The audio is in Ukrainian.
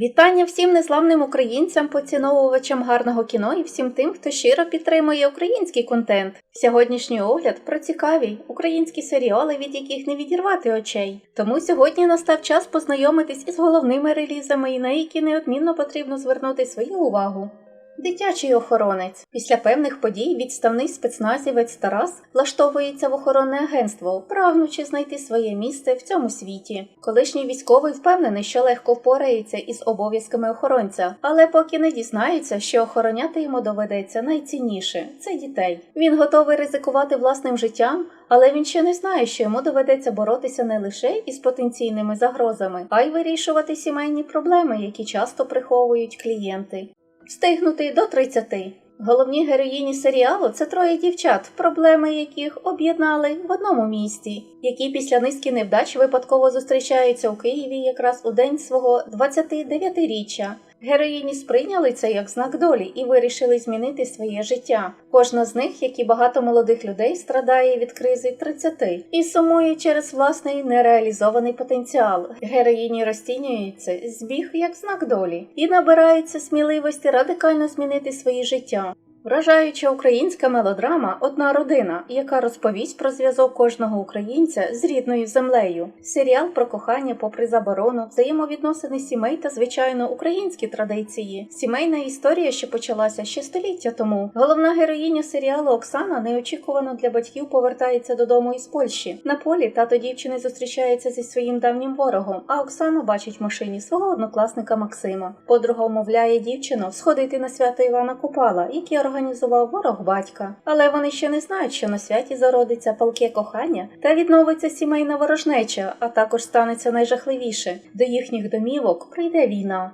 Вітання всім незламним українцям, поціновувачам гарного кіно і всім тим, хто щиро підтримує український контент. Сьогоднішній огляд про цікаві українські серіали, від яких не відірвати очей. Тому сьогодні настав час познайомитись із головними релізами, і на які неодмінно потрібно звернути свою увагу. Дитячий охоронець. Після певних подій відставний спецназівець Тарас влаштовується в охоронне агентство, прагнучи знайти своє місце в цьому світі. Колишній військовий впевнений, що легко впорається із обов'язками охоронця, але поки не дізнається, що охороняти йому доведеться найцінніше це дітей. Він готовий ризикувати власним життям, але він ще не знає, що йому доведеться боротися не лише із потенційними загрозами, а й вирішувати сімейні проблеми, які часто приховують клієнти. Встигнути до 30. Головні героїні серіалу це троє дівчат, проблеми яких об'єднали в одному місті, які після низки невдач випадково зустрічаються у Києві якраз у день свого 29-річчя. Героїні сприйняли це як знак долі і вирішили змінити своє життя. Кожна з них, як і багато молодих людей, страдає від кризи 30 і сумує через власний нереалізований потенціал. Героїні розцінюються збіг як знак долі і набираються сміливості радикально змінити своє життя. Вражаюча українська мелодрама Одна родина, яка розповість про зв'язок кожного українця з рідною землею. Серіал про кохання попри заборону, взаємовідносини сімей та звичайно українські традиції. Сімейна історія, що почалася ще століття тому. Головна героїня серіалу Оксана неочікувано для батьків повертається додому із Польщі. На полі тато дівчини зустрічається зі своїм давнім ворогом, а Оксана бачить в машині свого однокласника Максима. Подруга умовляє дівчину сходити на свято Івана Купала, який організував ворог батька. Але вони ще не знають, що на святі зародиться палке кохання та відновиться сімейна ворожнеча, а також станеться найжахливіше. До їхніх домівок прийде війна.